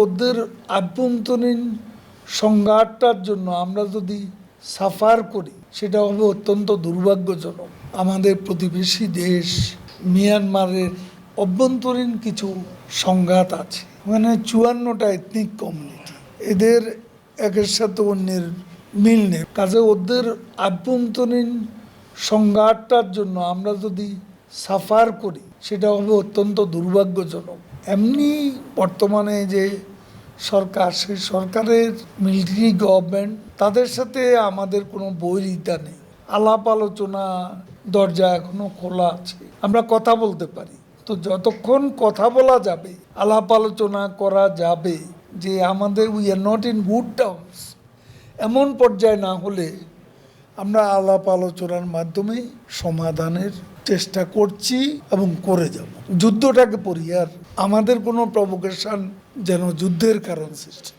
ওদের আভ্যন্তরীণ সংঘাতটার জন্য আমরা যদি সাফার করি, সেটা হবে অত্যন্ত দুর্ভাগ্যজনক। আমাদের প্রতিবেশী দেশ মিয়ানমারের অভ্যন্তরীণ কিছু সংঘাত আছে মানে চুয়ান্নটা এথনিক কমিউনিটি এদের একের সাথে অন্যের মিল নেই। কাজে ওদের আভ্যন্তরীণ সংঘাতটার জন্য আমরা যদি সাফার করি, সেটা হবে অত্যন্ত দুর্ভাগ্যজনক। এমনি বর্তমানে যে সরকার, সেই সরকারের মিলিটারি গভর্নমেন্ট তাদের সাথে আমাদের কোনো বৈরিতা নেই। আলাপ আলোচনা দরজা এখনও খোলা আছে। আমরা কথা বলতে পারি। তো যতক্ষণ কথা বলা যাবে, আলাপ আলোচনা করা যাবে যে আমাদের we are not in good terms এমন পর্যায়ে না হলে আমরা আলাপ আলোচনার মাধ্যমে সমাধানের চেষ্টা করছি এবং করে যাব। যুদ্ধটাকে পড়ি, আর আমাদের কোনো প্রভোকেশন যেন যুদ্ধের কারণ সৃষ্টি।